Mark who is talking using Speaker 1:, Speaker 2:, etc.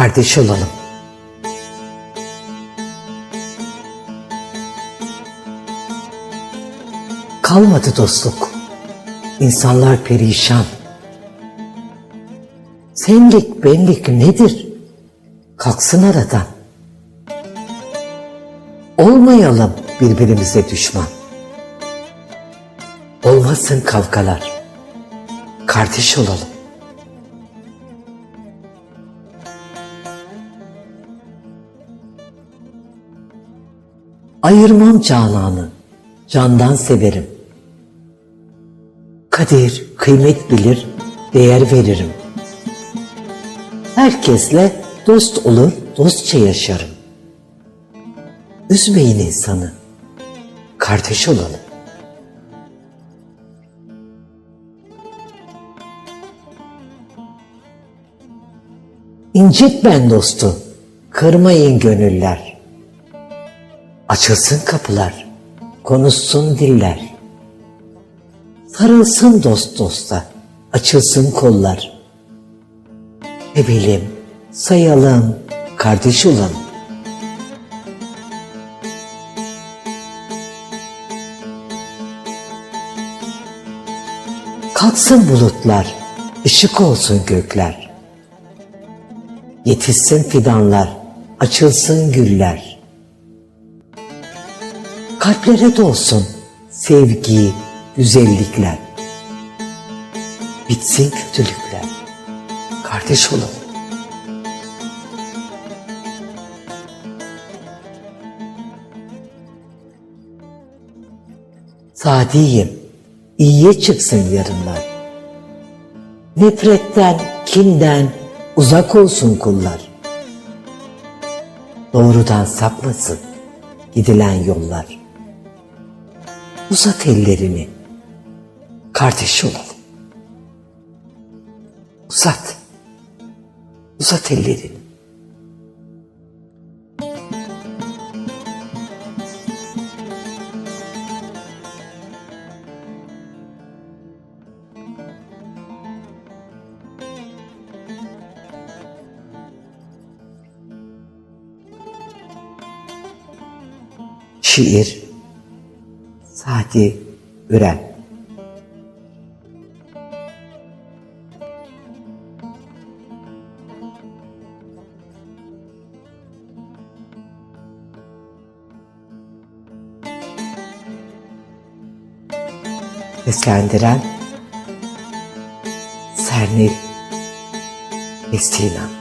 Speaker 1: kardeş olalım. Kalmadı dostluk. İnsanlar perişan. Senlik benlik nedir? Kalksın aradan. Olmayalım birbirimize düşman. Olmasın kavgalar. Kardeş olalım. Ayırmam cananı, candan severim. Kadir, kıymet bilir, değer veririm. Herkesle dost olur, dostça yaşarım. Üzmeyin insanı, kardeş olalım. İncitmen dostu, kırmayın gönüller. Açılsın kapılar, konuşsun diller. Sarılsın dost dosta, açılsın kollar. Sevelim, sayalım, kardeş olalım. Kalksın bulutlar, ışık olsun gökler. Yetişsin fidanlar, açılsın güller. Kalplere dolsun sevgi, güzellikler. Bitsin kötülükler. Kardeş olalım. Sadiyim, iyiye çıksın yarınlar. Nefretten, kinden uzak olsun kullar. Doğrudan sapmasın gidilen yollar. Uzat ellerini, kardeş olalım. Uzat, uzat ellerini. Şiir Sadi Üren Seslendiren Sernil Estina